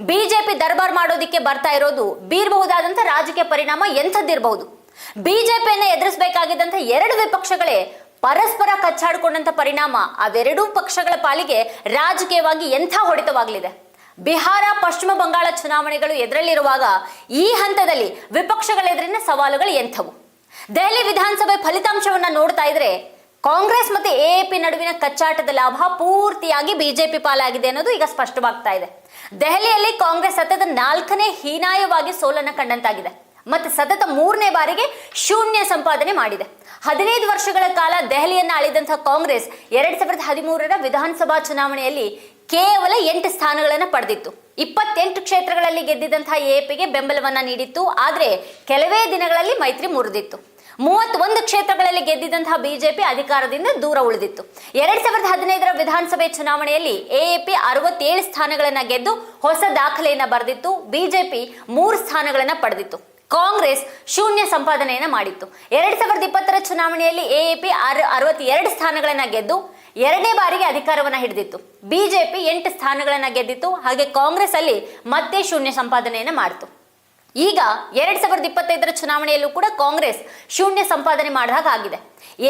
BJP ದರ್ಬಾರ್ ಮಾಡೋದಿಕ್ಕೆ ಬರ್ತಾ ಇರೋದು ಬೀರಬಹುದಾದಂತ ರಾಜಕೀಯ ಪರಿಣಾಮ ಎಂಥದ್ದಿರಬಹುದು? ಬಿಜೆಪಿಯನ್ನ ಎದುರಿಸಬೇಕಾಗಿದ್ದಂತ ಎರಡು ವಿಪಕ್ಷಗಳೇ ಪರಸ್ಪರ ಕಚ್ಚಾಡಿಕೊಂಡಂತ ಪರಿಣಾಮ, ಅವೆರಡೂ ಪಕ್ಷಗಳ ಪಾಲಿಗೆ ರಾಜಕೀಯವಾಗಿ ಎಂಥ ಹೊಡೆತವಾಗಲಿದೆ? ಬಿಹಾರ, ಪಶ್ಚಿಮ ಬಂಗಾಳ ಚುನಾವಣೆಗಳು ಎದುರಲ್ಲಿರುವಾಗ ಈ ಹಂತದಲ್ಲಿ ವಿಪಕ್ಷಗಳ ಎದುರಿನ ಸವಾಲುಗಳು ಎಂಥವು? ದೆಹಲಿ ವಿಧಾನಸಭೆ ಫಲಿತಾಂಶವನ್ನ ನೋಡ್ತಾ ಇದ್ರೆ ಕಾಂಗ್ರೆಸ್ ಮತ್ತೆ ಎಎಪಿ ನಡುವಿನ ಕಚ್ಚಾಟದ ಲಾಭ ಪೂರ್ತಿಯಾಗಿ ಬಿಜೆಪಿ ಪಾಲಾಗಿದೆ ಅನ್ನೋದು ಈಗ ಸ್ಪಷ್ಟವಾಗ್ತಾ ಇದೆ. ದೆಹಲಿಯಲ್ಲಿ ಕಾಂಗ್ರೆಸ್ ಸತತ ನಾಲ್ಕನೇ ಹೀನಾಯವಾಗಿ ಸೋಲನ್ನ ಕಂಡಂತಾಗಿದೆ. ಮತ್ತು ಸತತ ಮೂರನೇ ಬಾರಿಗೆ ಶೂನ್ಯ ಸಂಪಾದನೆ ಮಾಡಿದೆ. ಹದಿನೈದು ವರ್ಷಗಳ ಕಾಲ ದೆಹಲಿಯನ್ನು ಆಳಿದಂತಹ ಕಾಂಗ್ರೆಸ್ ಎರಡ್ ಸಾವಿರದ ಹದಿಮೂರರ ವಿಧಾನಸಭಾ ಚುನಾವಣೆಯಲ್ಲಿ ಕೇವಲ ಎಂಟು ಸ್ಥಾನಗಳನ್ನು ಪಡೆದಿತ್ತು. ಇಪ್ಪತ್ತೆಂಟು ಕ್ಷೇತ್ರಗಳಲ್ಲಿ ಗೆದ್ದಿದ್ದಂತಹ ಎಪಿಗೆ ಬೆಂಬಲವನ್ನ ನೀಡಿತ್ತು. ಆದರೆ ಕೆಲವೇ ದಿನಗಳಲ್ಲಿ ಮೈತ್ರಿ ಮುರಿದಿತ್ತು. ಮೂವತ್ತೊಂದು ಕ್ಷೇತ್ರಗಳಲ್ಲಿ ಗೆದ್ದಿದ್ದಂತಹ ಬಿಜೆಪಿ ಅಧಿಕಾರದಿಂದ ದೂರ ಉಳಿದಿತ್ತು. ಎರಡ್ ಸಾವಿರದ ಹದಿನೈದರ ವಿಧಾನಸಭೆ ಚುನಾವಣೆಯಲ್ಲಿ ಎಎಪಿ ಅರವತ್ತೇಳು ಸ್ಥಾನಗಳನ್ನ ಗೆದ್ದು ಹೊಸ ದಾಖಲೆಯನ್ನ ಬರೆದಿತ್ತು. ಬಿಜೆಪಿ ಮೂರು ಸ್ಥಾನಗಳನ್ನ ಪಡೆದಿತ್ತು. ಕಾಂಗ್ರೆಸ್ ಶೂನ್ಯ ಸಂಪಾದನೆಯನ್ನ ಮಾಡಿತ್ತು. ಎರಡ್ ಸಾವಿರದ ಇಪ್ಪತ್ತರ ಚುನಾವಣೆಯಲ್ಲಿ ಎಎಪಿ ಅರ್ ಅರವತ್ತೆರಡು ಸ್ಥಾನಗಳನ್ನ ಗೆದ್ದು ಎರಡನೇ ಬಾರಿಗೆ ಅಧಿಕಾರವನ್ನ ಹಿಡಿದಿತ್ತು. ಬಿಜೆಪಿ ಎಂಟು ಸ್ಥಾನಗಳನ್ನ ಗೆದ್ದಿತ್ತು. ಹಾಗೆ ಕಾಂಗ್ರೆಸ್ ಅಲ್ಲಿ ಮತ್ತೆ ಶೂನ್ಯ ಸಂಪಾದನೆಯನ್ನ ಮಾಡಿತು. ಈಗ ಎರಡ್ ಸಾವಿರದ ಇಪ್ಪತ್ತೈದರ ಚುನಾವಣೆಯಲ್ಲೂ ಕೂಡ ಕಾಂಗ್ರೆಸ್ ಶೂನ್ಯ ಸಂಪಾದನೆ ಮಾಡಿದ ಹಾಗಾಗಿದೆ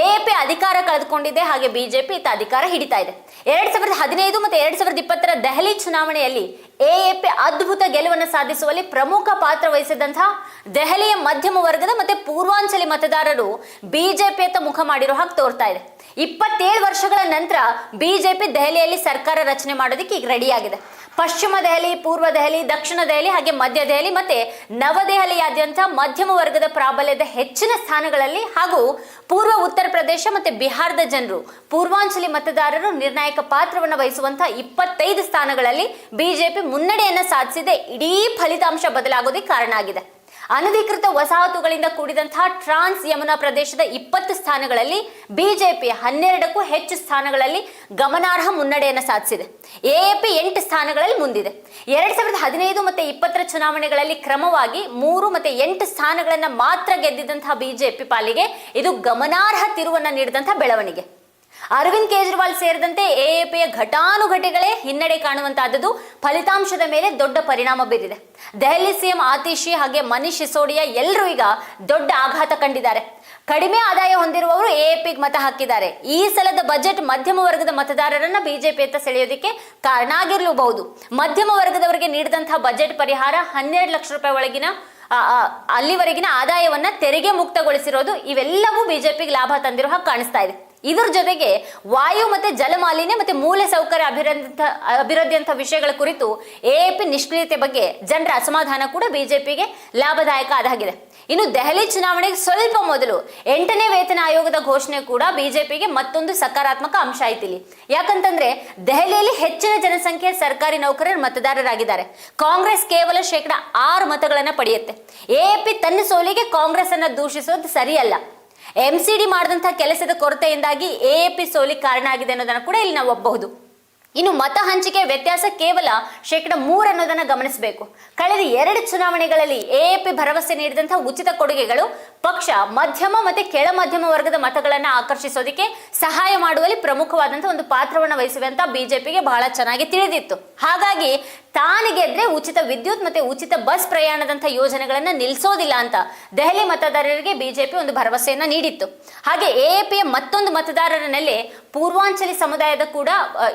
ಎಎಪಿ ಅಧಿಕಾರ ಕಳೆದುಕೊಂಡಿದೆ, ಹಾಗೆ ಬಿಜೆಪಿ ಇತ್ತ ಅಧಿಕಾರ ಹಿಡಿತಾ ಇದೆ. ಎರಡ್ ಸಾವಿರದ ಹದಿನೈದು ಮತ್ತೆ ಎರಡ್ ಸಾವಿರದ ಇಪ್ಪತ್ತರ ದೆಹಲಿ ಚುನಾವಣೆಯಲ್ಲಿ ಎಎಪಿ ಅದ್ಭುತ ಗೆಲುವನ್ನು ಸಾಧಿಸುವಲ್ಲಿ ಪ್ರಮುಖ ಪಾತ್ರ ವಹಿಸಿದಂತಹ ದೆಹಲಿಯ ಮಧ್ಯಮ ವರ್ಗದ ಮತ್ತೆ ಪೂರ್ವಾಂಚಲಿ ಮತದಾರರು ಬಿಜೆಪಿಯತ್ತ ಮುಖ ಮಾಡಿರೋ ಹಾಗೆ ತೋರ್ತಾ ಇದೆ. ಇಪ್ಪತ್ತೇಳು ವರ್ಷಗಳ ನಂತರ ಬಿಜೆಪಿ ದೆಹಲಿಯಲ್ಲಿ ಸರ್ಕಾರ ರಚನೆ ಮಾಡೋದಕ್ಕೆ ಈಗ ರೆಡಿಯಾಗಿದೆ. ಪಶ್ಚಿಮ ದೆಹಲಿ, ಪೂರ್ವ ದೆಹಲಿ, ದಕ್ಷಿಣ ದೆಹಲಿ ಹಾಗೆ ಮಧ್ಯ ದೆಹಲಿ ಮತ್ತೆ ನವದೆಹಲಿಯಾದ್ಯಂತ ಮಧ್ಯಮ ವರ್ಗದ ಪ್ರಾಬಲ್ಯದ ಹೆಚ್ಚಿನ ಸ್ಥಾನಗಳಲ್ಲಿ ಹಾಗೂ ಪೂರ್ವ ಉತ್ತರ ಪ್ರದೇಶ ಮತ್ತೆ ಬಿಹಾರದ ಜನರು ಪೂರ್ವಾಂಚಲಿ ಮತದಾರರು ನಿರ್ಣಾಯಕ ಪಾತ್ರವನ್ನು ವಹಿಸುವಂತಹ ಇಪ್ಪತ್ತೈದು ಸ್ಥಾನಗಳಲ್ಲಿ ಬಿಜೆಪಿ ಮುನ್ನಡೆಯನ್ನ ಸಾಧಿಸಿದೆ. ಇಡೀ ಫಲಿತಾಂಶ ಬದಲಾಗೋದಕ್ಕೆ ಕಾರಣ ಆಗಿದೆ. ಅನಧಿಕೃತ ವಸಾಹತುಗಳಿಂದ ಕೂಡಿದಂತಹ ಟ್ರಾನ್ಸ್ ಯಮುನಾ ಪ್ರದೇಶದ ಇಪ್ಪತ್ತು ಸ್ಥಾನಗಳಲ್ಲಿ ಬಿಜೆಪಿ ಹನ್ನೆರಡಕ್ಕೂ ಹೆಚ್ಚು ಸ್ಥಾನಗಳಲ್ಲಿ ಗಮನಾರ್ಹ ಮುನ್ನಡೆಯನ್ನು ಸಾಧಿಸಿದೆ. ಎಎಪಿ ಎಂಟು ಸ್ಥಾನಗಳಲ್ಲಿ ಮುಂದಿದೆ. ಎರಡ್ ಸಾವಿರದ ಹದಿನೈದು ಮತ್ತೆ ಇಪ್ಪತ್ತರ ಚುನಾವಣೆಗಳಲ್ಲಿ ಕ್ರಮವಾಗಿ ಮೂರು ಮತ್ತೆ ಎಂಟು ಸ್ಥಾನಗಳನ್ನು ಮಾತ್ರ ಗೆದ್ದಿದ್ದಂತಹ ಬಿಜೆಪಿ ಪಾಲಿಗೆ ಇದು ಗಮನಾರ್ಹ ತಿರುವನ್ನ ನೀಡಿದಂತಹ ಬೆಳವಣಿಗೆ. ಅರವಿಂದ್ ಕೇಜ್ರಿವಾಲ್ ಸೇರಿದಂತೆ ಎಎಪಿಯ ಘಟಾನುಘಟಿಗಳೇ ಹಿನ್ನಡೆ ಕಾಣುವಂತಹದ್ದು ಫಲಿತಾಂಶದ ಮೇಲೆ ದೊಡ್ಡ ಪರಿಣಾಮ ಬೀರಿದೆ. ದೆಹಲಿ ಸಿಎಂ ಆತಿಶಿ ಹಾಗೆ ಮನೀಶ್ ಸಿಸೋಡಿಯಾ ಎಲ್ಲರೂ ಈಗ ದೊಡ್ಡ ಆಘಾತ ಕಂಡಿದ್ದಾರೆ. ಕಡಿಮೆ ಆದಾಯ ಹೊಂದಿರುವವರು ಎಎಪಿಗೆ ಮತ ಹಾಕಿದ್ದಾರೆ. ಈ ಸಲದ ಬಜೆಟ್ ಮಧ್ಯಮ ವರ್ಗದ ಮತದಾರರನ್ನ ಬಿಜೆಪಿ ಅಂತ ಸೆಳೆಯೋದಕ್ಕೆ ಕಾರಣ ಆಗಿರಲೂಬಹುದು. ಮಧ್ಯಮ ವರ್ಗದವರಿಗೆ ನೀಡಿದಂತಹ ಬಜೆಟ್ ಪರಿಹಾರ ಹನ್ನೆರಡು ಲಕ್ಷ ರೂಪಾಯಿ ಒಳಗಿನ ಅಲ್ಲಿವರೆಗಿನ ಆದಾಯವನ್ನ ತೆರಿಗೆ ಮುಕ್ತಗೊಳಿಸಿರೋದು ಇವೆಲ್ಲವೂ ಬಿಜೆಪಿಗೆ ಲಾಭ ತಂದಿರುವ ಹಾಗೆ ಕಾಣಿಸ್ತಾ ಇದೆ. ಇದರ ಜೊತೆಗೆ ವಾಯು ಮತ್ತೆ ಜಲಮಾಲಿನ್ಯ ಮತ್ತೆ ಮೂಲ ಸೌಕರ್ಯ ಅಭಿವೃದ್ಧಿ ಅಂತ ವಿಷಯಗಳ ಕುರಿತು ಎಎಪಿ ನಿಷ್ಕ್ರಿಯತೆ ಬಗ್ಗೆ ಜನರ ಅಸಮಾಧಾನ ಕೂಡ ಬಿಜೆಪಿಗೆ ಲಾಭದಾಯಕ ಆದಾಗಿದೆ. ಇನ್ನು ದೆಹಲಿ ಚುನಾವಣೆಗೆ ಸ್ವಲ್ಪ ಮೊದಲು ಎಂಟನೇ ವೇತನ ಆಯೋಗದ ಘೋಷಣೆ ಕೂಡ ಬಿಜೆಪಿಗೆ ಮತ್ತೊಂದು ಸಕಾರಾತ್ಮಕ ಅಂಶ ಆಯ್ತು ಇಲ್ಲಿ ಯಾಕಂತಂದ್ರೆ ದೆಹಲಿಯಲ್ಲಿ ಹೆಚ್ಚಿನ ಜನಸಂಖ್ಯೆ ಸರ್ಕಾರಿ ನೌಕರರು ಮತದಾರರಾಗಿದ್ದಾರೆ. ಕಾಂಗ್ರೆಸ್ ಕೇವಲ ಶೇಕಡ ಆರು ಮತಗಳನ್ನ ಪಡೆಯುತ್ತೆ. ಎಎಪಿ ತನ್ನ ಸೋಲಿಗೆ ಕಾಂಗ್ರೆಸ್ ಅನ್ನ ದೂಷಿಸೋದು ಸರಿಯಲ್ಲ. ಎಂ ಸಿ ಡಿ ಮಾಡಿದಂತಹ ಕೆಲಸದ ಕೊರತೆಯಿಂದಾಗಿ ಎಎಪಿ ಸೋಲಿಗೆ ಕಾರಣ ಆಗಿದೆ ಅನ್ನೋದನ್ನ ಕೂಡ ಇಲ್ಲಿ ನಾವು ಒಪ್ಪಬಹುದು. ಇನ್ನು ಮತ ಹಂಚಿಕೆ ವ್ಯತ್ಯಾಸ ಕೇವಲ ಶೇಕಡ ಮೂರು ಅನ್ನೋದನ್ನ ಗಮನಿಸಬೇಕು. ಕಳೆದ ಎರಡು ಚುನಾವಣೆಗಳಲ್ಲಿ ಎಎಪಿ ಭರವಸೆ ನೀಡಿದಂತಹ ಉಚಿತ ಕೊಡುಗೆಗಳು ಪಕ್ಷ ಮಧ್ಯಮ ಮತ್ತೆ ಕೆಳ ಮಧ್ಯಮ ವರ್ಗದ ಮತಗಳನ್ನು ಆಕರ್ಷಿಸೋದಕ್ಕೆ ಸಹಾಯ ಮಾಡುವಲ್ಲಿ ಪ್ರಮುಖವಾದಂತಹ ಒಂದು ಪಾತ್ರವನ್ನು ವಹಿಸಿವೆ ಅಂತ ಬಿಜೆಪಿಗೆ ಬಹಳ ಚೆನ್ನಾಗಿ ತಿಳಿದಿತ್ತು. ಹಾಗಾಗಿ ತಾನು ಗೆದ್ರೆ ಉಚಿತ ವಿದ್ಯುತ್ ಮತ್ತೆ ಉಚಿತ ಬಸ್ ಪ್ರಯಾಣದಂತ ಯೋಜನೆಗಳನ್ನ ನಿಲ್ಲಿಸೋದಿಲ್ಲ ಅಂತ ದೆಹಲಿ ಮತದಾರರಿಗೆ ಬಿಜೆಪಿ ಒಂದು ಭರವಸೆಯನ್ನ ನೀಡಿತ್ತು. ಹಾಗೆ ಎಎಪಿಯ ಮತ್ತೊಂದು ಮತದಾರರನಲ್ಲಿ ಪೂರ್ವಾಂಚಲಿ ಸಮುದಾಯದ ಕೂಡ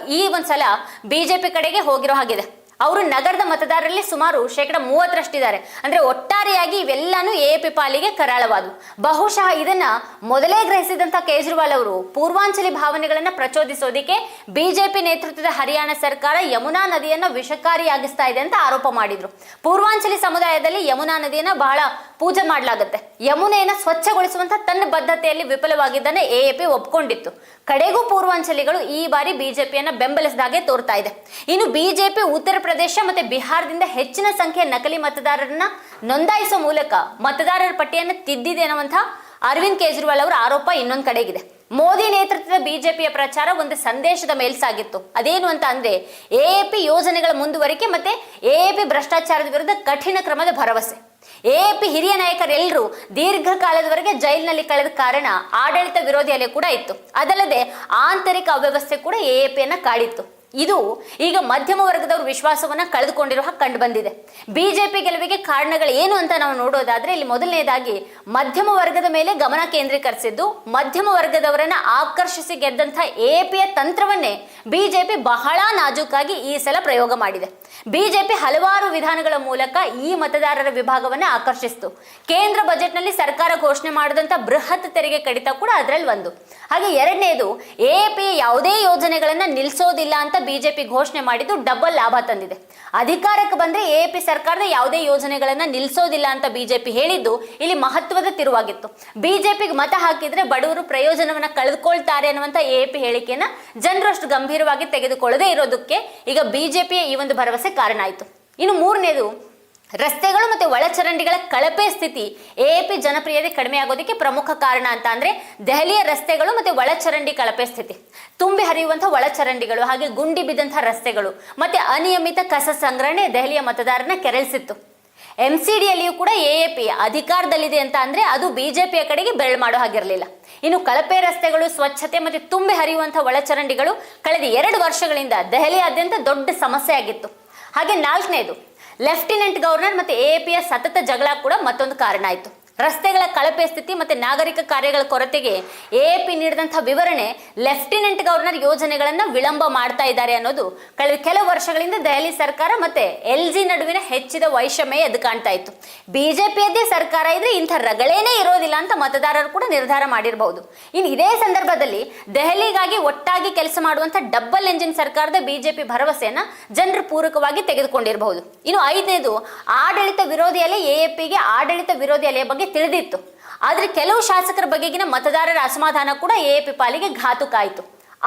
ಈ ಒಂದ್ಸಲ ಬಿಜೆಪಿ ಕಡೆಗೆ ಹೋಗಿರೋ ಹಾಗಿದೆ. ಅವರು ನಗರದ ಮತದಾರರಲ್ಲಿ ಸುಮಾರು ಶೇಕಡ ಮೂವತ್ತರಷ್ಟಿದ್ದಾರೆ. ಅಂದ್ರೆ ಒಟ್ಟಾರೆಯಾಗಿ ಇವೆಲ್ಲಾನು ಪಿ ಪಾಲಿಗೆ ಕರಾಳವಾದವು ಬಹುಶಃ ಇದನ್ನ ಮೊದಲೇ ಗ್ರಹಿಸಿದಂತ ಕೇಜ್ರಿವಾಲ್ ಅವರು ಪೂರ್ವಾಂಚಲಿ ಭಾವನೆಗಳನ್ನ ಪ್ರಚೋದಿಸೋದಿಕ್ಕೆ ಬಿಜೆಪಿ ನೇತೃತ್ವದ ಹರಿಯಾಣ ಸರ್ಕಾರ ಯಮುನಾ ನದಿಯನ್ನ ವಿಷಕಾರಿಯಾಗಿಸ್ತಾ ಇದೆ ಅಂತ ಆರೋಪ ಮಾಡಿದ್ರು. ಪೂರ್ವಾಂಚಲಿ ಸಮುದಾಯದಲ್ಲಿ ಯಮುನಾ ನದಿಯನ್ನ ಬಹಳ ಪೂಜೆ ಮಾಡಲಾಗುತ್ತೆ. ಯಮುನೆಯನ್ನ ಸ್ವಚ್ಛಗೊಳಿಸುವಂತ ತನ್ನ ಬದ್ಧತೆಯಲ್ಲಿ ವಿಫಲವಾಗಿದ್ದನ್ನ ಎಎಪಿ ಒಪ್ಕೊಂಡಿತ್ತು. ಕಡೆಗೂ ಪೂರ್ವಾಂಚಲಿಗಳು ಈ ಬಾರಿ ಬಿಜೆಪಿಯನ್ನ ಬೆಂಬಲಿಸಿದಾಗೆ ತೋರ್ತಾ ಇದೆ. ಇನ್ನು ಬಿಜೆಪಿ ಉತ್ತರ ಪ್ರದೇಶ ಮತ್ತೆ ಬಿಹಾರದಿಂದ ಹೆಚ್ಚಿನ ಸಂಖ್ಯೆಯ ನಕಲಿ ಮತದಾರರನ್ನ ನೋಂದಾಯಿಸುವ ಮೂಲಕ ಮತದಾರರ ಪಟ್ಟಿಯನ್ನು ತಿದ್ದಿದೆ ಅನ್ನುವಂಥ ಅರವಿಂದ್ ಕೇಜ್ರಿವಾಲ್ ಅವರ ಆರೋಪ ಇನ್ನೊಂದು ಕಡೆಗಿದೆ. ಮೋದಿ ನೇತೃತ್ವದ ಬಿಜೆಪಿಯ ಪ್ರಚಾರ ಒಂದು ಸಂದೇಶದ ಮೇಲ್ಸಾಗಿತ್ತು ಅದೇನು ಅಂತ ಅಂದ್ರೆ ಪಿ ಯೋಜನೆಗಳ ಮುಂದುವರಿಕೆ ಮತ್ತೆ ಎಎಪಿ ಭ್ರಷ್ಟಾಚಾರದ ವಿರುದ್ಧ ಕಠಿಣ ಕ್ರಮದ ಭರವಸೆ. ಎಎಪಿ ಹಿರಿಯ ನಾಯಕರೆಲ್ಲರೂ ದೀರ್ಘಕಾಲದವರೆಗೆ ಜೈಲಿನಲ್ಲಿ ಕಳೆದ ಕಾರಣ ಆಡಳಿತ ವಿರೋಧಿಯಲ್ಲಿ ಕೂಡ ಇತ್ತು. ಅದಲ್ಲದೆ ಆಂತರಿಕ ಅವ್ಯವಸ್ಥೆ ಕೂಡ ಎಎಪಿಯನ್ನ ಕಾಡಿತ್ತು. ಇದು ಈಗ ಮಧ್ಯಮ ವರ್ಗದವರು ವಿಶ್ವಾಸವನ್ನ ಕಳೆದುಕೊಂಡಿರುವ ಕಂಡು ಬಂದಿದೆ. ಬಿಜೆಪಿ ಗೆಲುವಿಗೆ ಕಾರಣಗಳು ಏನು ಅಂತ ನಾವು ನೋಡೋದಾದ್ರೆ ಇಲ್ಲಿ ಮೊದಲನೇದಾಗಿ ಮಧ್ಯಮ ವರ್ಗದ ಮೇಲೆ ಗಮನ ಕೇಂದ್ರೀಕರಿಸಿದ್ದು, ಮಧ್ಯಮ ವರ್ಗದವರನ್ನ ಆಕರ್ಷಿಸಿ ಗೆದ್ದಂತ ಎಪಿಯ ತಂತ್ರವನ್ನೇ ಬಿಜೆಪಿ ಬಹಳ ನಾಜೂಕಾಗಿ ಈ ಸಲ ಪ್ರಯೋಗ ಮಾಡಿದೆ. ಬಿಜೆಪಿ ಹಲವಾರು ವಿಧಾನಗಳ ಮೂಲಕ ಈ ಮತದಾರರ ವಿಭಾಗವನ್ನ ಆಕರ್ಷಿಸಿತು. ಕೇಂದ್ರ ಬಜೆಟ್ನಲ್ಲಿ ಸರ್ಕಾರ ಘೋಷಣೆ ಮಾಡಿದಂತ ಬೃಹತ್ ತೆರಿಗೆ ಕಡಿತ ಕೂಡ ಅದರಲ್ಲಿ ಒಂದು. ಹಾಗೆ ಎರಡನೇದು ಎಪಿ ಯಾವುದೇ ಯೋಜನೆಗಳನ್ನ ನಿಲ್ಲಿಸೋದಿಲ್ಲ ಅಂತ ಬಿಜೆಪಿ ಘೋಷಣೆ ಮಾಡಿದ್ದು ಡಬಲ್ ಲಾಭ ತಂದಿದೆ. ಅಧಿಕಾರಕ್ಕೆ ಬಂದ್ರೆ ಎಪಿ ಸರ್ಕಾರದ ಯಾವುದೇ ಯೋಜನೆಗಳನ್ನ ನಿಲ್ಲಿಸೋದಿಲ್ಲ ಅಂತ ಬಿಜೆಪಿ ಹೇಳಿದ್ದು ಇಲ್ಲಿ ಮಹತ್ವದ ತಿರುವಾಗಿತ್ತು. ಬಿಜೆಪಿಗೆ ಮತ ಹಾಕಿದ್ರೆ ಬಡವರು ಪ್ರಯೋಜನವನ್ನ ಕಳೆದುಕೊಳ್ತಾರೆ ಅನ್ನುವಂತ ಎಪಿ ಹೇಳಿಕೆಯನ್ನ ಜನರು ಗಂಭೀರವಾಗಿ ತೆಗೆದುಕೊಳ್ಳದೇ ಇರೋದಕ್ಕೆ ಈಗ ಬಿಜೆಪಿಯ ಈ ಒಂದು ಭರವಸೆ ಕಾರಣ ಆಯಿತು. ಇನ್ನು ಮೂರನೇದು ರಸ್ತೆಗಳು ಮತ್ತು ಒಳಚರಂಡಿಗಳ ಕಳಪೆ ಸ್ಥಿತಿ ಎಪಿ ಜನಪ್ರಿಯತೆ ಕಡಿಮೆ ಆಗೋದಕ್ಕೆ ಪ್ರಮುಖ ಕಾರಣ ಅಂತ ಅಂದರೆ ದೆಹಲಿಯ ರಸ್ತೆಗಳು ಮತ್ತು ಒಳಚರಂಡಿ ಕಳಪೆ ಸ್ಥಿತಿ. ತುಂಬಿ ಹರಿಯುವಂಥ ಒಳಚರಂಡಿಗಳು ಹಾಗೆ ಗುಂಡಿ ಬಿದ್ದಂಥ ರಸ್ತೆಗಳು ಮತ್ತೆ ಅನಿಯಮಿತ ಕಸ ಸಂಗ್ರಹಣೆ ದೆಹಲಿಯ ಮತದಾರನ ಕೆರಳಿಸಿತ್ತು. ಎಂ ಸಿ ಡಿಯಲ್ಲಿಯೂ ಕೂಡ ಎಎಪಿ ಅಧಿಕಾರದಲ್ಲಿದೆ ಅಂತ ಅಂದರೆ ಅದು ಬಿಜೆಪಿಯ ಕಡೆಗೆ ಬೆರಳು ಮಾಡೋ ಹಾಗಿರಲಿಲ್ಲ. ಇನ್ನು ಕಳಪೆ ರಸ್ತೆಗಳು, ಸ್ವಚ್ಛತೆ ಮತ್ತೆ ತುಂಬಿ ಹರಿಯುವಂಥ ಒಳಚರಂಡಿಗಳು ಕಳೆದ ಎರಡು ವರ್ಷಗಳಿಂದ ದೆಹಲಿಯಾದ್ಯಂತ ದೊಡ್ಡ ಸಮಸ್ಯೆ ಆಗಿತ್ತು. ಹಾಗೆ ನಾಲ್ಕನೇದು ಲೆಫ್ಟಿನೆಂಟ್ ಗವರ್ನರ್ ಮತ್ತೆ ಎಪಿಎಸ್ ಸತತ ಜಗಳ ಕೂಡ ಮತ್ತೊಂದು ಕಾರಣ ಆಯಿತು. ರಸ್ತೆಗಳ ಕಳಪೆ ಸ್ಥಿತಿ ಮತ್ತೆ ನಾಗರಿಕ ಕಾರ್ಯಗಳ ಕೊರತೆಗೆ ಎಎಪಿ ನೀಡಿದಂತಹ ವಿವರಣೆ ಲೆಫ್ಟಿನೆಂಟ್ ಗವರ್ನರ್ ಯೋಜನೆಗಳನ್ನ ವಿಳಂಬ ಮಾಡ್ತಾ ಇದ್ದಾರೆ ಅನ್ನೋದು ಕಳೆದ ಕೆಲವು ವರ್ಷಗಳಿಂದ ದೆಹಲಿ ಸರ್ಕಾರ ಮತ್ತೆ ಎಲ್ ಜಿ ನಡುವಿನ ಹೆಚ್ಚಿದ ವೈಷಮ್ಯ ಎದ್ದು ಕಾಣ್ತಾ ಇತ್ತು. ಬಿಜೆಪಿಯದ್ದೇ ಸರ್ಕಾರ ಇದ್ರೆ ಇಂಥ ರಗಳೇನೇ ಇರೋದಿಲ್ಲ ಅಂತ ಮತದಾರರು ಕೂಡ ನಿರ್ಧಾರ ಮಾಡಿರಬಹುದು. ಇನ್ನು ಇದೇ ಸಂದರ್ಭದಲ್ಲಿ ದೆಹಲಿಗಾಗಿ ಒಟ್ಟಾಗಿ ಕೆಲಸ ಮಾಡುವಂತ ಡಬ್ಬಲ್ ಎಂಜಿನ್ ಸರ್ಕಾರದ ಬಿಜೆಪಿ ಭರವಸೆಯನ್ನ ಜನರು ಪೂರಕವಾಗಿ ತೆಗೆದುಕೊಂಡಿರಬಹುದು. ಇನ್ನು ಐದನೇದು, ಆಡಳಿತ ವಿರೋಧಿ ಅಲೆ ಎಎಪಿಗೆ ಆಡಳಿತ ವಿರೋಧಿ ಅಲೆಯ ಬಗ್ಗೆ ತಿಳಿದಿತ್ತು. ಆದರೆ ಕೆಲವು ಶಾಸಕರ ಬಗೆಗಿನ ಮತದಾರರ ಅಸಮಾಧಾನ ಕೂಡ ಎಎಪಿ ಪಾಲಿಗೆ ಘಾತುಕ ಆದರೆ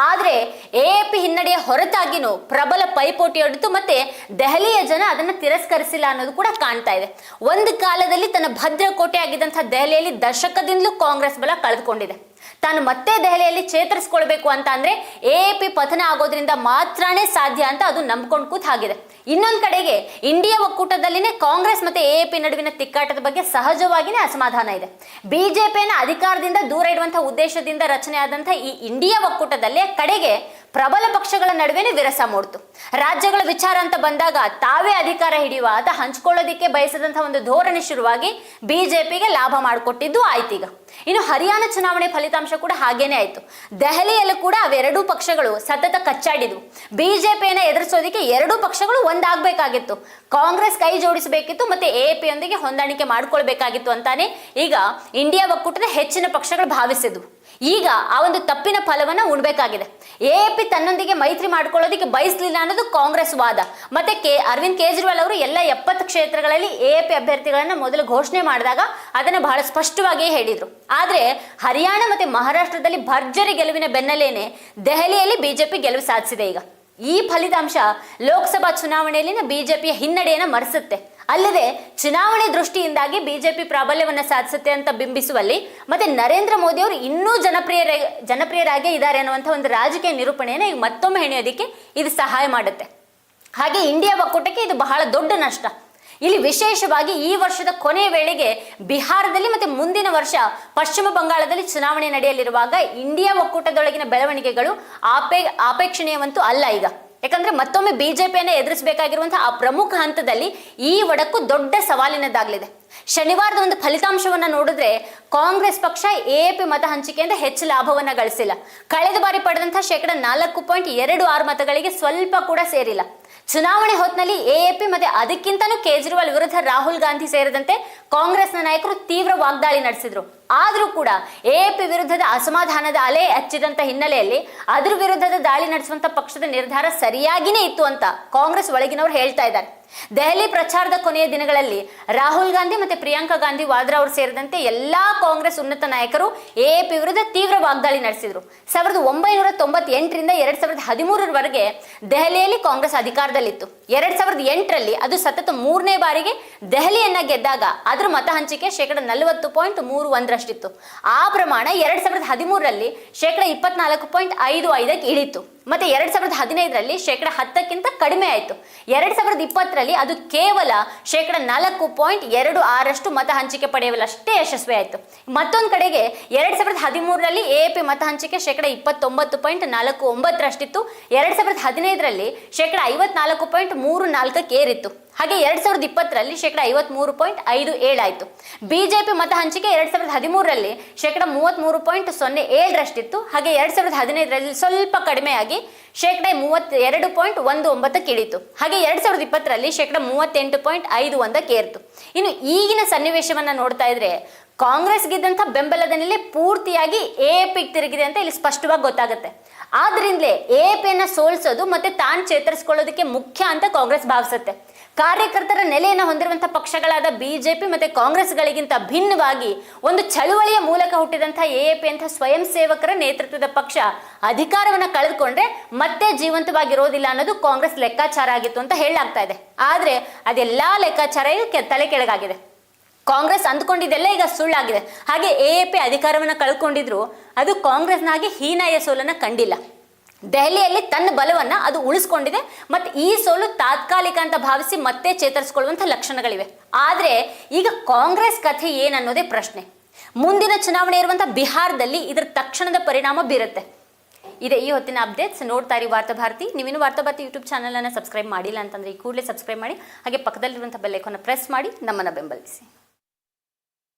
ಆದ್ರೆ ಎಎಪಿ ಹಿನ್ನಡೆಯ ಹೊರತಾಗಿನೂ ಪ್ರಬಲ ಪೈಪೋಟಿ ಹೊಡೆತು ಮತ್ತೆ ದೆಹಲಿಯ ಜನ ಅದನ್ನು ತಿರಸ್ಕರಿಸಿಲ್ಲ ಅನ್ನೋದು ಕೂಡ ಕಾಣ್ತಾ ಇದೆ. ಒಂದು ಕಾಲದಲ್ಲಿ ತನ್ನ ಭದ್ರಕೋಟೆ ಆಗಿದ್ದಂಥ ದೆಹಲಿಯಲ್ಲಿ ದಶಕದಿಂದಲೂ ಕಾಂಗ್ರೆಸ್ ಬಲ ಕಳೆದುಕೊಂಡಿದೆ. ತಾನು ಮತ್ತೆ ದೆಹಲಿಯಲ್ಲಿ ಚೇತರಿಸ್ಕೊಳ್ಬೇಕು ಅಂತ ಅಂದ್ರೆ ಎಎಪಿ ಪತನ ಆಗೋದ್ರಿಂದ ಮಾತ್ರನೇ ಸಾಧ್ಯ ಅಂತ ಅದು ನಂಬ್ಕೊಂಡು ಕೂತ್ ಆಗಿದೆ ಇನ್ನೊಂದ್ ಕಡೆಗೆ ಇಂಡಿಯಾ ಒಕ್ಕೂಟದಲ್ಲಿನೇ ಕಾಂಗ್ರೆಸ್ ಮತ್ತೆ ಎಎಪಿ ನಡುವಿನ ತಿಕ್ಕಾಟದ ಬಗ್ಗೆ ಸಹಜವಾಗಿನೇ ಅಸಮಾಧಾನ ಇದೆ. ಬಿಜೆಪಿಯನ್ನು ಅಧಿಕಾರದಿಂದ ದೂರ ಇಡುವಂತಹ ಉದ್ದೇಶದಿಂದ ರಚನೆ ಆದಂತಹ ಈ ಇಂಡಿಯಾ ಒಕ್ಕೂಟದಲ್ಲೇ ಕಡೆಗೆ ಪ್ರಬಲ ಪಕ್ಷಗಳ ನಡುವೆನೇ ವಿರಸ ಮೂಡ್ತು. ರಾಜ್ಯಗಳ ವಿಚಾರ ಅಂತ ಬಂದಾಗ ತಾವೇ ಅಧಿಕಾರ ಹಿಡಿಯುವ ಅಥವಾ ಹಂಚ್ಕೊಳ್ಳೋದಿಕ್ಕೆ ಬಯಸದಂತಹ ಒಂದು ಧೋರಣೆ ಶುರುವಾಗಿ ಬಿಜೆಪಿಗೆ ಲಾಭ ಮಾಡಿಕೊಟ್ಟಿದ್ದು ಆಯ್ತೀಗ ಇನ್ನು ಹರಿಯಾಣ ಚುನಾವಣೆ ಫಲಿತಾಂಶ ಕೂಡ ಹಾಗೇನೆ ಆಯ್ತು. ದೆಹಲಿಯಲ್ಲೂ ಕೂಡ ಅವೆರಡೂ ಪಕ್ಷಗಳು ಸತತ ಕಚ್ಚಾಡಿದ್ವು. ಬಿಜೆಪಿಯನ್ನ ಎದುರಿಸೋದಿಕ್ಕೆ ಎರಡೂ ಪಕ್ಷಗಳು ಒಂದಾಗಬೇಕಾಗಿತ್ತು. ಕಾಂಗ್ರೆಸ್ ಕೈ ಜೋಡಿಸಬೇಕಿತ್ತು ಮತ್ತೆ ಎಪಿ ಯೊಂದಿಗೆ ಹೊಂದಾಣಿಕೆ ಮಾಡಿಕೊಳ್ಬೇಕಾಗಿತ್ತು ಅಂತಾನೆ ಈಗ ಇಂಡಿಯಾ ಒಕ್ಕೂಟದ ಹೆಚ್ಚಿನ ಪಕ್ಷಗಳು ಭಾವಿಸಿದ್ವು. ಈಗ ಆ ಒಂದು ತಪ್ಪಿನ ಫಲವನ್ನ ಉಣ್ಬೇಕಾಗಿದೆ. ಪಿ ತನ್ನೊಂದಿಗೆ ಮೈತ್ರಿ ಮಾಡ್ಕೊಳ್ಳೋದಕ್ಕೆ ಬಯಸಲಿಲ್ಲ ಅನ್ನೋದು ಕಾಂಗ್ರೆಸ್ ವಾದ. ಮತ್ತೆ ಕೆ ಅರವಿಂದ್ ಕೇಜ್ರಿವಾಲ್ ಅವರು ಎಲ್ಲ ಎಪ್ಪತ್ತು ಕ್ಷೇತ್ರಗಳಲ್ಲಿ ಎಪಿ ಅಭ್ಯರ್ಥಿಗಳನ್ನ ಮೊದಲು ಘೋಷಣೆ ಮಾಡಿದಾಗ ಅದನ್ನು ಬಹಳ ಸ್ಪಷ್ಟವಾಗಿಯೇ ಹೇಳಿದ್ರು. ಆದ್ರೆ ಹರಿಯಾಣ ಮತ್ತೆ ಮಹಾರಾಷ್ಟ್ರದಲ್ಲಿ ಭರ್ಜರಿ ಗೆಲುವಿನ ಬೆನ್ನಲ್ಲೇನೆ ದೆಹಲಿಯಲ್ಲಿ ಬಿಜೆಪಿ ಗೆಲುವು ಸಾಧಿಸಿದೆ ಈಗ. ಈ ಫಲಿತಾಂಶ ಲೋಕಸಭಾ ಚುನಾವಣೆಯಲ್ಲಿನ ಬಿಜೆಪಿಯ ಹಿನ್ನಡೆಯನ್ನು ಮರೆಸುತ್ತೆ. ಅಲ್ಲದೆ ಚುನಾವಣೆ ದೃಷ್ಟಿಯಿಂದಾಗಿ ಬಿಜೆಪಿ ಪ್ರಾಬಲ್ಯವನ್ನು ಸಾಧಿಸುತ್ತೆ ಅಂತ ಬಿಂಬಿಸುವಲ್ಲಿ ಮತ್ತೆ ನರೇಂದ್ರ ಮೋದಿ ಅವರು ಇನ್ನೂ ಜನಪ್ರಿಯರ, ಜನಪ್ರಿಯರಾಗೇ ಇದ್ದಾರೆ ಅನ್ನುವಂಥ ಒಂದು ರಾಜಕೀಯ ನಿರೂಪಣೆಯನ್ನು ಈಗ ಮತ್ತೊಮ್ಮೆ ಹೆಣೆಯೋದಕ್ಕೆ ಇದು ಸಹಾಯ ಮಾಡುತ್ತೆ. ಹಾಗೆ ಇಂಡಿಯಾ ಒಕ್ಕೂಟಕ್ಕೆ ಇದು ಬಹಳ ದೊಡ್ಡ ನಷ್ಟ. ಇಲ್ಲಿ ವಿಶೇಷವಾಗಿ ಈ ವರ್ಷದ ಕೊನೆ ವೇಳೆಗೆ ಬಿಹಾರದಲ್ಲಿ ಮತ್ತೆ ಮುಂದಿನ ವರ್ಷ ಪಶ್ಚಿಮ ಬಂಗಾಳದಲ್ಲಿ ಚುನಾವಣೆ ನಡೆಯಲಿರುವಾಗ ಇಂಡಿಯಾ ಒಕ್ಕೂಟದೊಳಗಿನ ಬೆಳವಣಿಗೆಗಳು ಆಪೇ, ಆಪೇಕ್ಷಣೀಯವಂತೂ ಅಲ್ಲ ಈಗ. ಯಾಕಂದ್ರೆ ಮತ್ತೊಮ್ಮೆ ಬಿಜೆಪಿಯನ್ನು ಎದುರಿಸಬೇಕಾಗಿರುವಂತಹ ಆ ಪ್ರಮುಖ ಹಂತದಲ್ಲಿ ಈ ಒಡಕು ದೊಡ್ಡ ಸವಾಲಿನದ್ದಾಗಲಿದೆ. ಶನಿವಾರದ ಒಂದು ಫಲಿತಾಂಶವನ್ನ ನೋಡಿದ್ರೆ ಕಾಂಗ್ರೆಸ್ ಪಕ್ಷ ಎಎಪಿ ಮತ ಹಂಚಿಕೆಯಿಂದ ಹೆಚ್ಚು ಲಾಭವನ್ನ ಗಳಿಸಿಲ್ಲ. ಕಳೆದ ಬಾರಿ ಪಡೆದಂತಹ ಶೇಕಡ ನಾಲ್ಕು ಪಾಯಿಂಟ್ ಎರಡು ಆರು ಮತಗಳಿಗೆ ಸ್ವಲ್ಪ ಕೂಡ ಸೇರಿಲ್ಲ. ಚುನಾವಣೆ ಹೊತ್ತಿನಲ್ಲಿ ಎಎಪಿ ಮತ್ತೆ ಅದಕ್ಕಿಂತನೂ ಕೇಜ್ರಿವಾಲ್ ವಿರುದ್ಧ ರಾಹುಲ್ ಗಾಂಧಿ ಸೇರಿದಂತೆ ಕಾಂಗ್ರೆಸ್ನ ನಾಯಕರು ತೀವ್ರ ವಾಗ್ದಾಳಿ ನಡೆಸಿದ್ರು. ಆದ್ರೂ ಕೂಡ ಎಎಪಿ ವಿರುದ್ಧದ ಅಸಮಾಧಾನದ ಅಲೆ ಹಚ್ಚಿದಂಥ ಹಿನ್ನೆಲೆಯಲ್ಲಿ ಅದ್ರ ವಿರುದ್ಧದ ದಾಳಿ ನಡೆಸುವಂಥ ಪಕ್ಷದ ನಿರ್ಧಾರ ಸರಿಯಾಗಿನೇ ಇತ್ತು ಅಂತ ಕಾಂಗ್ರೆಸ್ ಒಳಗಿನವರು ಹೇಳ್ತಾ ಇದ್ದಾರೆ. ದೆಹಲಿ ಪ್ರಚಾರದ ಕೊನೆಯ ದಿನಗಳಲ್ಲಿ ರಾಹುಲ್ ಗಾಂಧಿ ಮತ್ತೆ ಪ್ರಿಯಾಂಕಾ ಗಾಂಧಿ ವಾದ್ರಾ ಅವರು ಸೇರಿದಂತೆ ಎಲ್ಲಾ ಕಾಂಗ್ರೆಸ್ ಉನ್ನತ ನಾಯಕರು ಎಪಿ ವಿರುದ್ಧ ತೀವ್ರ ವಾಗ್ದಾಳಿ ನಡೆಸಿದ್ರು. ಸಾವಿರದ ಒಂಬೈನೂರ ತೊಂಬತ್ತೆಂಟರಿಂದ ಎರಡ್ ಸಾವಿರದ ಹದಿಮೂರರವರೆಗೆ ದೆಹಲಿಯಲ್ಲಿ ಕಾಂಗ್ರೆಸ್ ಅಧಿಕಾರದಲ್ಲಿತ್ತು. ಎರಡ್ ಸಾವಿರದ ಎಂಟರಲ್ಲಿ ಅದು ಸತತ ಮೂರನೇ ಬಾರಿಗೆ ದೆಹಲಿಯನ್ನ ಗೆದ್ದಾಗ ಅದರ ಮತ ಹಂಚಿಕೆ ಶೇಕಡ ನಲವತ್ತು ಪಾಯಿಂಟ್ ಮೂರು ಒಂದರಷ್ಟಿತ್ತು ಆ ಪ್ರಮಾಣ ಎರಡ್ ಸಾವಿರದ ಹದಿಮೂರರಲ್ಲಿ ಶೇಕಡ ಇಪ್ಪತ್ನಾಲ್ಕು ಪಾಯಿಂಟ್ ಐದು ಐದಕ್ಕೆ ಇಳಿತು ಮತ್ತೆ ಎರಡ್ ಸಾವಿರದ ಹದಿನೈದರಲ್ಲಿ ಶೇಕಡ ಹತ್ತಕ್ಕಿಂತ ಕಡಿಮೆ ಆಯಿತು. ಎರಡ್ ಸಾವಿರದ ಇಪ್ಪತ್ತರಲ್ಲಿ ಅದು ಕೇವಲ ಶೇಕಡ ನಾಲ್ಕು ಪಾಯಿಂಟ್ ಎರಡು ಆರಷ್ಟು ಮತ ಹಂಚಿಕೆ ಪಡೆಯುವಲ್ಲಷ್ಟೇ ಯಶಸ್ವಿ ಆಯಿತು. ಮತ್ತೊಂದು ಕಡೆಗೆ ಎರಡ್ ಸಾವಿರದ ಹದಿಮೂರರಲ್ಲಿ ಎ ಪಿ ಮತ ಹಂಚಿಕೆ ಶೇಕಡ ಇಪ್ಪತ್ತೊಂಬತ್ತು ಪಾಯಿಂಟ್ ನಾಲ್ಕು ಒಂಬತ್ತರಷ್ಟಿತ್ತು. ಎರಡ್ ಸಾವಿರದ ಹದಿನೈದರಲ್ಲಿ ಶೇಕಡ ಐವತ್ನಾಲ್ಕು ಪಾಯಿಂಟ್ ಮೂರು ನಾಲ್ಕಕ್ಕೆ ಏರಿತ್ತು. ಹಾಗೆ ಎರಡ್ ಸಾವಿರದ ಇಪ್ಪತ್ತರಲ್ಲಿ ಶೇಕಡ ಐವತ್ಮೂರು ಪಾಯಿಂಟ್ ಐದು ಏಳಾಯಿತು ಬಿಜೆಪಿ ಮತ ಹಂಚಿಕೆ ಎರಡ್ ಸಾವಿರದ ಹದಿಮೂರರಲ್ಲಿ ಶೇಕಡ ಮೂವತ್ತ್ಮೂರು ಪಾಯಿಂಟ್ ಸೊನ್ನೆ ಏಳರಷ್ಟಿತ್ತು. ಹಾಗೆ ಎರಡ್ ಸಾವಿರದ ಹದಿನೈದರಲ್ಲಿ ಸ್ವಲ್ಪ ಕಡಿಮೆಯಾಗಿ ಶೇಕಡ ಮೂವತ್ತ್ ಎರಡು ಪಾಯಿಂಟ್ ಒಂದು ಒಂಬತ್ತಕ್ಕೆ ಇಳಿತು ಹಾಗೆ ಎರಡ್ ಸಾವಿರದ ಇಪ್ಪತ್ತರಲ್ಲಿ ಶೇಕಡ ಮೂವತ್ತೆಂಟು ಪಾಯಿಂಟ್ ಐದು ಒಂದಕ್ಕೆ ಏರ್ತು. ಇನ್ನು ಈಗಿನ ಸನ್ನಿವೇಶವನ್ನ ನೋಡ್ತಾ ಇದ್ರೆ ಕಾಂಗ್ರೆಸ್ ಗೆದ್ದಂಥ ಬೆಂಬಲದ ನೆಲೆ ಪೂರ್ತಿಯಾಗಿ ಎ ಪಿಗೆ ತಿರುಗಿದೆ ಅಂತ ಇಲ್ಲಿ ಸ್ಪಷ್ಟವಾಗಿ ಗೊತ್ತಾಗುತ್ತೆ. ಆದ್ರಿಂದಲೇ ಎ ಪಿಯನ್ನ ಸೋಲಿಸೋದು ಮತ್ತೆ ತಾನು ಚೇತರಿಸ್ಕೊಳ್ಳೋದಕ್ಕೆ ಮುಖ್ಯ ಅಂತ ಕಾಂಗ್ರೆಸ್ ಭಾವಿಸುತ್ತೆ. ಕಾರ್ಯಕರ್ತರ ನೆಲೆಯನ್ನು ಹೊಂದಿರುವಂತಹ ಪಕ್ಷಗಳಾದ ಬಿಜೆಪಿ ಮತ್ತೆ ಕಾಂಗ್ರೆಸ್ಗಳಿಗಿಂತ ಭಿನ್ನವಾಗಿ ಒಂದು ಚಳುವಳಿಯ ಮೂಲಕ ಹುಟ್ಟಿದಂತಹ ಎ ಪಿ ಅಂತ ಸ್ವಯಂ ಸೇವಕರ ನೇತೃತ್ವದ ಪಕ್ಷ ಅಧಿಕಾರವನ್ನು ಕಳೆದುಕೊಂಡ್ರೆ ಮತ್ತೆ ಜೀವಂತವಾಗಿರೋದಿಲ್ಲ ಅನ್ನೋದು ಕಾಂಗ್ರೆಸ್ ಲೆಕ್ಕಾಚಾರ ಆಗಿತ್ತು ಅಂತ ಹೇಳಲಾಗ್ತಾ ಇದೆ. ಆದ್ರೆ ಅದೆಲ್ಲಾ ಲೆಕ್ಕಾಚಾರ ತಲೆ ಕೆಳಗಾಗಿದೆ. ಕಾಂಗ್ರೆಸ್ ಅಂದ್ಕೊಂಡಿದ್ದೆಲ್ಲ ಈಗ ಸುಳ್ಳಾಗಿದೆ. ಹಾಗೆ ಎ ಪಿ ಅಧಿಕಾರವನ್ನು ಕಳ್ಕೊಂಡಿದ್ರು, ಅದು ಕಾಂಗ್ರೆಸ್ನಾಗಿ ಹೀನಾಯ ಸೋಲನ್ನ ಕಂಡಿಲ್ಲ. ದೆಹಲಿಯಲ್ಲಿ ತನ್ನ ಬಲವನ್ನ ಅದು ಉಳಿಸ್ಕೊಂಡಿದೆ. ಮತ್ತೆ ಈ ಸೋಲು ತಾತ್ಕಾಲಿಕ ಅಂತ ಭಾವಿಸಿ ಮತ್ತೆ ಚೇತರಿಸಿಕೊಳ್ಳುವಂಥ ಲಕ್ಷಣಗಳಿವೆ. ಆದರೆ ಈಗ ಕಾಂಗ್ರೆಸ್ ಕಥೆ ಏನನ್ನೋದೇ ಪ್ರಶ್ನೆ. ಮುಂದಿನ ಚುನಾವಣೆ ಇರುವಂಥ ಬಿಹಾರದಲ್ಲಿ ಇದರ ತಕ್ಷಣದ ಪರಿಣಾಮ ಬೀರುತ್ತೆ. ಇದೆ ಈ ಹೊತ್ತಿನ ಅಪ್ಡೇಟ್ಸ್ ನೋಡ್ತಾ ಇರಿ ವಾರ್ತಾ ಭಾರತಿ. ನೀವೇನು ವಾರ್ತಾ ಭಾರತಿ ಯೂಟ್ಯೂಬ್ ಚಾನಲನ್ನು ಸಬ್ಸ್ಕ್ರೈಬ್ ಮಾಡಿಲ್ಲ ಅಂತಂದ್ರೆ ಈ ಕೂಡಲೇ ಸಬ್ಸ್ಕ್ರೈಬ್ ಮಾಡಿ. ಹಾಗೆ ಪಕ್ಕದಲ್ಲಿರುವಂಥ ಬೆಲ್ಲೈಕನ್ನು ಪ್ರೆಸ್ ಮಾಡಿ. ನಮ್ಮನ್ನು ಬೆಂಬಲಿಸಿ.